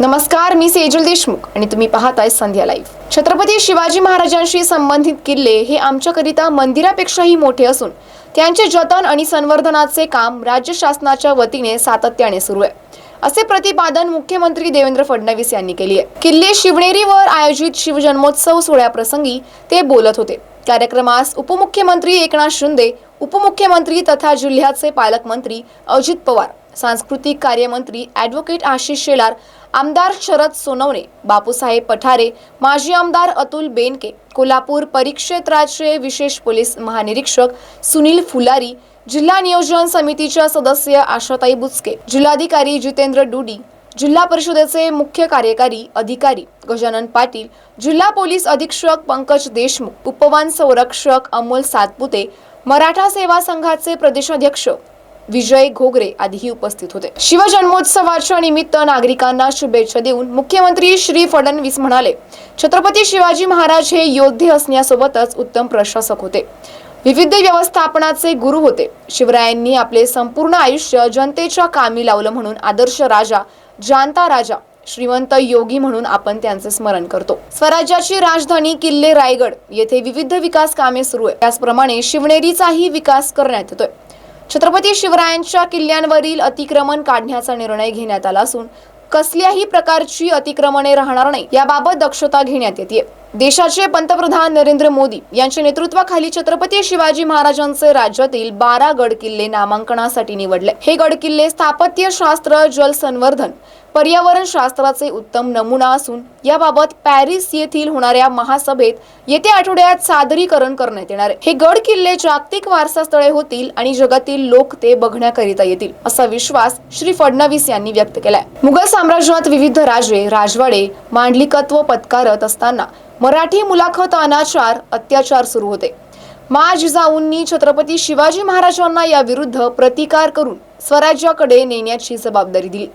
नमस्कार मी सेजल देशमुख आणि तुम्ही पाहताय संध्या लाईव्ह. छत्रपती शिवाजी महाराजांशी संबंधित किल्ले हे आमच्याकरिता मंदिरापेक्षाही मोठे असून त्यांचे जतन आणि संवर्धनाचे काम राज्य शासनाच्या वतीने सातत्याने सुरू आहे. असे प्रतिपादन मुख्यमंत्री देवेंद्र फडणवीस यांनी केली आहे. किल्ले शिवनेरीवर आयोजित शिवजन्मोत्सव सोहळ्याप्रसंगी ते बोलत होते. कार्यक्रमास उपमुख्यमंत्री एकनाथ शिंदे उपमुख्यमंत्री तथा जिल्ह्याचे पालकमंत्री अजित पवार सांस्कृतिक कार्यमंत्री ॲडव्होकेट आशिष शेलार आमदार शरद सोनवणे बापूसाहेब पठारे माजी आमदार अतुल बेनके कोल्हापूर परिक्षेत्राचे विशेष पोलीस महानिरीक्षक सुनील फुलारी जिल्हा नियोजन समितीच्या सदस्य आशाताई बुचके जिल्हाधिकारी जितेंद्र डुडी जिल्हा परिषदेचे मुख्य कार्यकारी अधिकारी गजानन पाटील जिल्हा पोलीस अधीक्षक पंकज देशमुख उपवन संरक्षक अमोल सातपुते मराठा सेवा संघाचे प्रदेशाध्यक्ष विजय घोगरे आदीही उपस्थित होते. शिवजन्मोत्सवाच्या निमित्त नागरिकांना शुभेच्छा देऊन मुख्यमंत्री श्री फडणवीस म्हणाले छत्रपती शिवाजी महाराज हे योद्धे असण्यासोबतच उत्तम प्रशासक होते. विविध व्यवस्थापनाचे गुरु होते. शिवरायांनी आपले संपूर्ण आयुष्य जनतेच्या कामी लावलं म्हणून आदर्श राजा जानता राजा श्रीमंत योगी म्हणून आपण त्यांचे स्मरण करतो. स्वराज्याची राजधानी किल्ले रायगड येथे विविध विकास कामे सुरू आहे त्याचप्रमाणे शिवनेरीचाही विकास करण्यात येतोय. छत्रपती शिवरायांच्या किल्ल्यांवरील अतिक्रमण काढण्याचा निर्णय घेण्यात आला असून कसल्याही प्रकारची अतिक्रमणे राहणार नाही. याबाबत दक्षता घेण्यात येते देशाचे पंतप्रधान नरेंद्र मोदी यांच्या नेतृत्वाखाली छत्रपती शिवाजी महाराजांचे राज्यातील बारा गड किल्ले नामांकनासाठी निवडले. हे गड किल्ले स्थापत्य शास्त्र जल संवर्धन पर्यावरण शास्त्राचे उत्तम नमुना असून याबाबत पॅरिस येथील होणाऱ्या महासभेत येत्या आठवड्यात सादरीकरण करण्यात येणार आहे. हे गड किल्ले जागतिक वारसा स्थळे होतील आणि जगातील लोक ते बघण्याकरिता येतील असा विश्वास श्री फडणवीस यांनी व्यक्त केलाय. मुघल साम्राज्यात विविध राजे राजवाडे मांडलिकत्व पत्कारत असताना मराठी मुलाखत अनाचार अत्याचार सुरू होते. मा जिजाऊंनी छत्रपती शिवाजी महाराजांना याविरुद्ध प्रतिकार करून स्वराज्याकडे नेण्याची जबाबदारी दिली.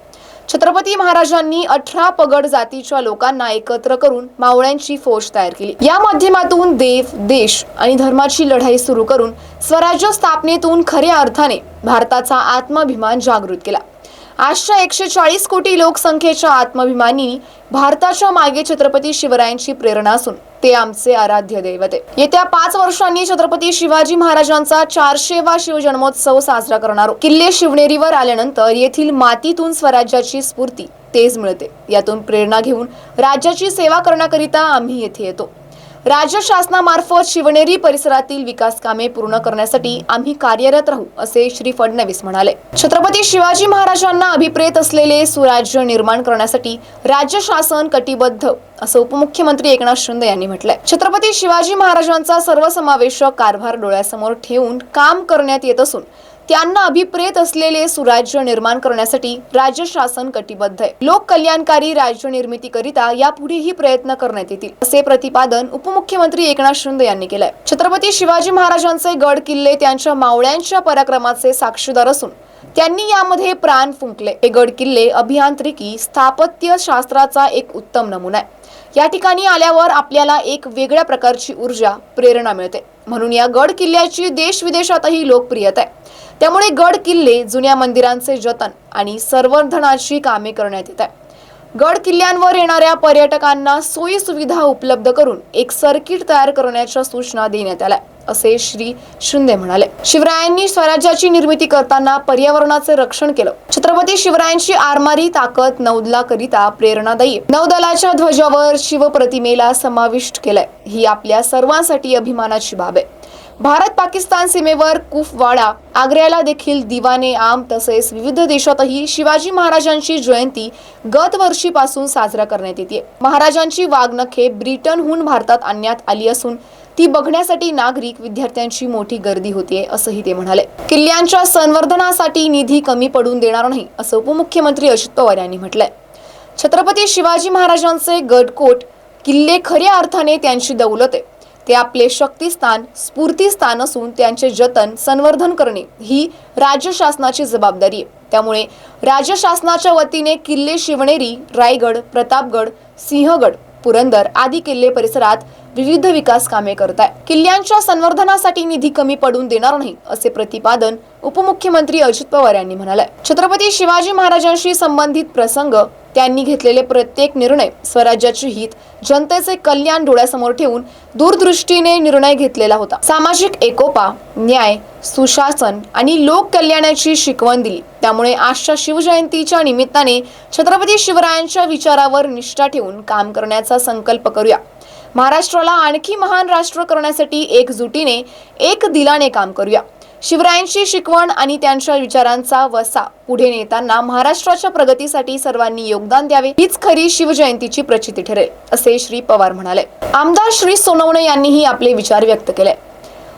छत्रपती महाराजांनी अठरा पगड जातीच्या लोकांना एकत्र करून मावळ्यांची फौज तयार केली. या माध्यमातून देव देश आणि धर्माची लढाई सुरू करून स्वराज्य स्थापनेतून खऱ्या अर्थाने भारताचा आत्माभिमान जागृत केला. आजच्या एकशे चाळीस कोटी लोकसंख्येच्या आत्माभिमानी भारताच्या मागे छत्रपती शिवरायांची प्रेरणा असून ते आमचे आराध्य दैवत येत्या पाच वर्षांनी छत्रपती शिवाजी महाराजांचा चारशेवा शिवजन्मोत्सव साजरा करणार किल्ले शिवनेरीवर आल्यानंतर येथील मातीतून स्वराज्याची स्फूर्ती तेज मिळते. यातून प्रेरणा घेऊन राज्याची सेवा करण्याकरिता आम्ही येथे येतो. राज्य शासनामार्फत शिवनेरी परिसरातील विकास कामे पूर्ण करण्यासाठी आम्ही कार्यरत राहू असे श्री फडणवीस म्हणाले. छत्रपती शिवाजी महाराजांना अभिप्रेत असलेले सुराज्य निर्माण करण्यासाठी राज्य शासन कटिबद्ध असं उपमुख्यमंत्री एकनाथ शिंदे यांनी म्हटलंय. छत्रपती शिवाजी महाराजांचा सर्वसमावेशक कारभार डोळ्यासमोर ठेवून काम करण्यात येत असून त्यांना अभिप्रेत असलेले सुराज्य निर्माण करण्यासाठी राज्य शासन कटिबद्ध आहे. लोक कल्याणकारी राज्य निर्मितीकरिता यापुढेही प्रयत्न करण्यात येतील असे प्रतिपादन उपमुख्यमंत्री एकनाथ शिंदे यांनी केलंय. छत्रपती शिवाजी महाराजांचे गड किल्ले त्यांच्या मावळ्यांच्या पराक्रमाचे साक्षीदार असून त्यांनी यामध्ये प्राण फुंकले. हे गड किल्ले अभियांत्रिकी स्थापत्य शास्त्राचा एक उत्तम नमुना आहे. या ठिकाणी आल्यावर आपल्याला एक वेगळ्या प्रकारची ऊर्जा प्रेरणा मिळते. म्हणून या गड किल्ल्याची देश विदेशातही लोकप्रियता आहे. त्यामुळे गड किल्ले जुन्या मंदिरांचे जतन आणि संवर्धनाची कामे करण्यात येत आहे गड किल्ल्यांवर येणाऱ्या पर्यटकांना सोयी सुविधा उपलब्ध करून एक सर्किट तयार करण्याच्या सूचना देण्यात आल्या असे श्री शिंदे म्हणाले. शिवरायांनी स्वराज्याची निर्मिती करताना पर्यावरणाचे रक्षण केलं. छत्रपती शिवरायांची आरमारी ताकद नौदलाकरिता प्रेरणादायी. नौदलाच्या ध्वजावर शिवप्रतिमेला समाविष्ट केलंय. ही आपल्या सर्वांसाठी अभिमानाची बाब आहे. भारत पाकिस्तान सीमेवर कुफवाडा आग्र्याला देखील दिवाने आम तसेच विविध देशातही शिवाजी महाराजांची जयंती गत वर्षीपासून साजरा करण्यात येते महाराजांची वाघनखे ब्रिटनहून भारतात आणण्यात आली असून ती बघण्यासाठी नागरिक विद्यार्थ्यांची मोठी गर्दी होतीये असंही ते म्हणाले. किल्ल्यांच्या संवर्धनासाठी निधी कमी पडून देणार नाही असं उपमुख्यमंत्री अजित पवार यांनी म्हटलंय. छत्रपती शिवाजी महाराजांचे गडकोट किल्ले खऱ्या अर्थाने त्यांची दौलत आहे. ते आपले शक्तिस्थान स्फूर्तीस्थान असून त्यांचे जतन संवर्धन करणे ही राज्य शासनाची जबाबदारी आहे. त्यामुळे राज्य शासनाच्या वतीने किल्ले शिवनेरी रायगड प्रतापगड सिंहगड पुरंदर आदी किल्ले परिसरात विविध विकास कामे करत आहे किल्ल्यांच्या संवर्धनासाठी निधी कमी पडून देणार नाही असे प्रतिपादन उपमुख्यमंत्री अजित पवार यांनी म्हणाले छत्रपती शिवाजी महाराजांशी संबंधित प्रसंग त्यांनी घेतलेले प्रत्येक निर्णय स्वराज्याचे हित जनतेचे कल्याण डोळ्यासमोर ठेवून दूरदृष्टीने निर्णय घेतलेला होता. सामाजिक एकोपा न्याय सुशासन आणि लोक कल्याणाची शिकवण दिली. त्यामुळे आजच्या शिवजयंतीच्या निमित्ताने छत्रपती शिवरायांच्या विचारावर निष्ठा ठेवून काम करण्याचा संकल्प करूया. महाराष्ट्राला आणखी महान राष्ट्र करण्यासाठी एकजुटीने एक दिलाने काम करूया. शिवरायांची शिकवण आणि त्यांच्या विचारांचा वसा पुढे नेताना महाराष्ट्राच्या प्रगतीसाठी सर्वांनी योगदान द्यावे हीच खरी शिवजयंतीची प्रचिती ठरेल असे श्री पवार म्हणाले. आमदार श्री सोनवणे यांनीही आपले विचार व्यक्त केले.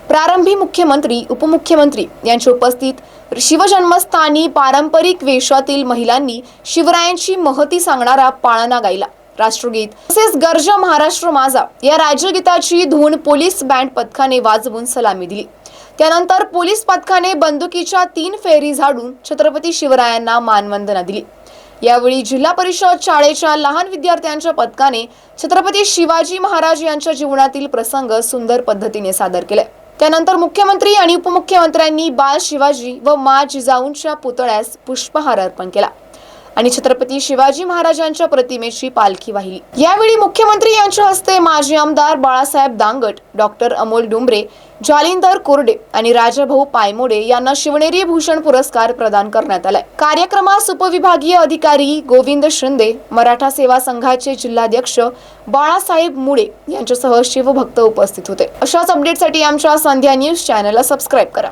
प्रारंभी मुख्यमंत्री उपमुख्यमंत्री यांच्या उपस्थित शिवजन्मस्थानी पारंपरिक वेशातील महिलांनी शिवरायांची महती सांगणारा पाळणा गायला. राष्ट्रगीत तसेच गर्ज महाराष्ट्र माझा या राज्यगीताची धून पोलीस बँड पथकाने वाजवून सलामी दिली. त्यानंतर पोलीस पथकाने बंदुकीच्या तीन फेरी झाडून छत्रपती शिवरायांना मानवंदना दिली. यावेळी जिल्हा परिषद शाळेच्या लहान विद्यार्थ्यांच्या पथकाने छत्रपती शिवाजी महाराज यांच्या जीवनातील प्रसंग सुंदर पद्धतीने सादर केले. त्यानंतर मुख्यमंत्री आणि उपमुख्यमंत्र्यांनी बाल शिवाजी व मा जिजाऊंच्या पुतळ्यास पुष्पहार अर्पण केला. आणि छत्रपती शिवाजी महाराजांच्या प्रतिमेची पालखी वाहिली. यावेळी मुख्यमंत्री यांच्या हस्ते माजी आमदार बाळासाहेब दांगट डॉक्टर अमोल डुंबरे जालिंदर कोरडे आणि राजाभाऊ पायमोडे यांना शिवनेरी भूषण पुरस्कार प्रदान करण्यात आलाय. कार्यक्रमास उपविभागीय अधिकारी गोविंद शिंदे मराठा सेवा संघाचे जिल्हाध्यक्ष बाळासाहेब मुळे यांच्यासह शिवभक्त उपस्थित होते. अशाच अपडेटसाठी आमच्या संध्या न्यूज चॅनलला सबस्क्राईब करा.